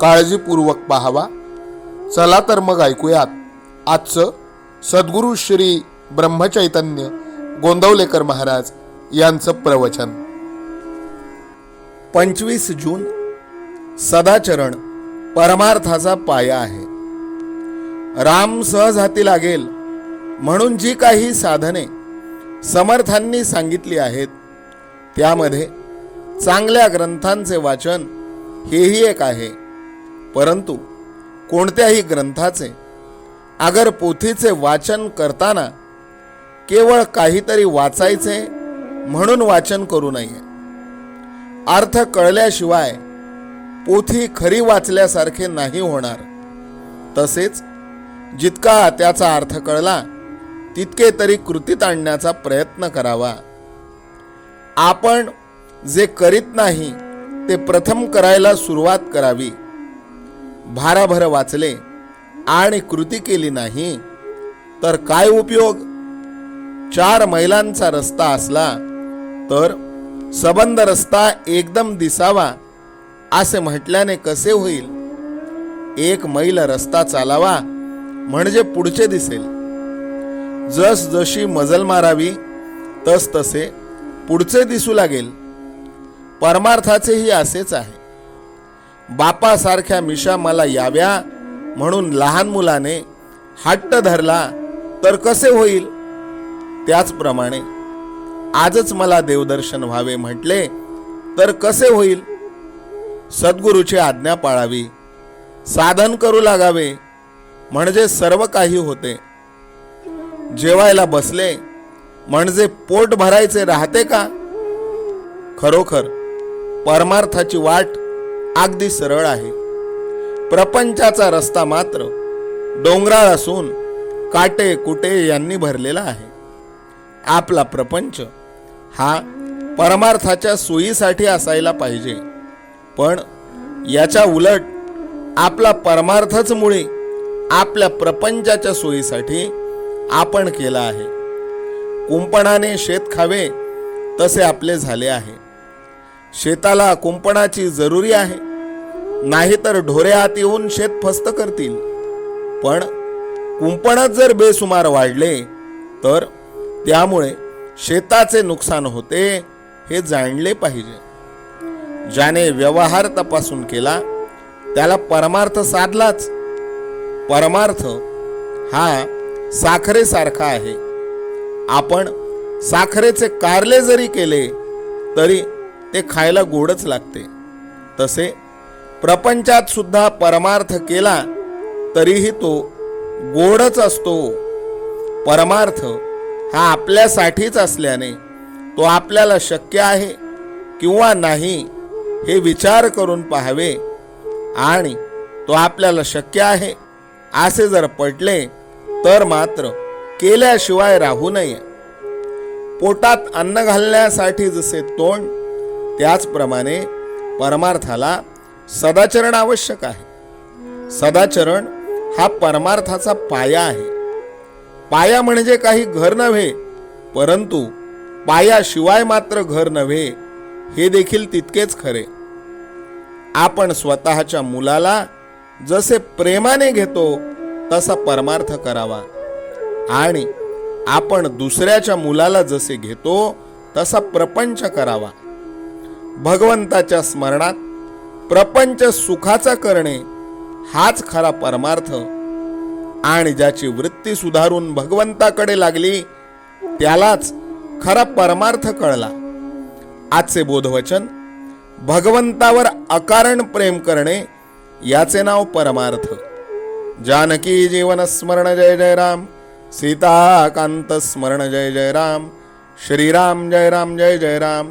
काळजीपूर्वक पाहावा. चला तर मग ऐकूयात. आजचं सद्गुरू श्री ब्रह्मचैतन्य गोंदवलेकर महाराज यांचं प्रवचन. पंचवीस जून सदाचरण परमार्थाचा पाया आहे. राम सहज हाती लागेल म्हणून जी काही साधने समर्थांनी सांगितली आहेत त्यामध्ये चांगल्या ग्रंथांचे वाचन हेही एक आहे. परंतु कोणत्याही ग्रंथाचे अगर पोथीचे वाचन करताना केवळ काहीतरी वाचायचे म्हणून वाचन करू नये. अर्थ कळल्याशिवाय पोथी खरी वाचल्यासारखे नाही होणार. तसेच जितका त्याचा अर्थ कळला तितके तरी कृतीत आणण्याचा प्रयत्न करावा. आपण जे करीत नाही ते प्रथम करायला सुरुवात करावी. भाराभर वाचले आणि कृती केली नाही तर काय उपयोग? चार मैलांचा रस्ता असला तर सबंध रस्ता एकदम दिसावा असे म्हटल्याने कसे होईल? एक मैल रस्ता चालावा म्हणजे पुढचे दिसेल. जस जशी मजल मारावी तस तसे पुढचे दिसू लागेल. परमार्थाचेही असेच आहे. बापासारख्या मिशा मला याव्या म्हणून लहान मुलाने हट्ट धरला तर कसे होईल? त्याचप्रमाणे आजच मला देवदर्शन व्हावे म्हटले तर कसे होईल? सद्गुरूची आज्ञा पाळावी साधन करू लागावे म्हणजे सर्व काही होते. जेवायला बसले म्हणजे पोट भरायचे राहते का? खरोखर परमार्थाची वाट अगदी सरळ आहे. प्रपंचाचा रस्ता मात्र डोंगराळ असून काटे कुटे यांनी भरलेला आहे. आपला प्रपंच हा परमार्थाच्या सोयीसाठी असायला पाहिजे. पण याच्या उलट आपला परमार्थच मुळे आपल्या प्रपंचाच्या सोयीसाठी आपण केला आहे. कुंपणाने शेत खावे तसे आपले झाले आहे. शेताला कुंपणाची जरुरी आहे. नाहीतर ढोरे हात येऊन शेत फस्त करतील. पण कुंपणात जर बेसुमार वाढले तर त्यामुळे शेताचे नुकसान होते हे जाणले पाहिजे. ज्याने व्यवहार तपासून केला त्याला परमार्थ साधलाच. परमार्थ हा साखरेसारखा आहे. आपण साखरेचे कारले जरी केले तरी ते खायला गोडच लागते. तसे प्रपंचात सुद्धा परमार्थ केला तरीही तो गोडच असतो. परमार्थ हा आपल्यासाठीच असल्याने तो आपल्याला शक्य आहे किंवा नाही हे विचार करून पाहावे आणि तो आपल्याला शक्य आहे असे जर पटले तर मात्र केल्याशिवाय राहू नये. पोटात अन्न घालण्यासाठी जसे तोंड त्याचप्रमाणे परमार्थाला सदाचरण आवश्यक आहे. सदाचरण हा परमार्थाचा पाया आहे. पाया म्हणजे काही घर नव्हे परंतु पायाशिवाय मात्र घर नव्हे हे देखील तितकेच खरे. आपण स्वतःच्या मुलाला जसे प्रेमाने घेतो तसा परमार्थ करावा. आणि आपण दुसऱ्याच्या मुलाला जसे घेतो तसा प्रपंच करावा. भगवंताच्या स्मरणात प्रपंच सुखाचा करणे हाच खरा परमार्थ. आणि ज्याची वृत्ती सुधारून भगवंताकडे लागली त्यालाच खरा परमार्थ कळला. आजचे बोधवचन भगवंतावर अकारण प्रेम करणे याचे नाव परमार्थ. जानकी जीवन स्मरण जय जय राम सीताकांत स्मरण जय जय राम श्रीराम जय राम जय जय राम.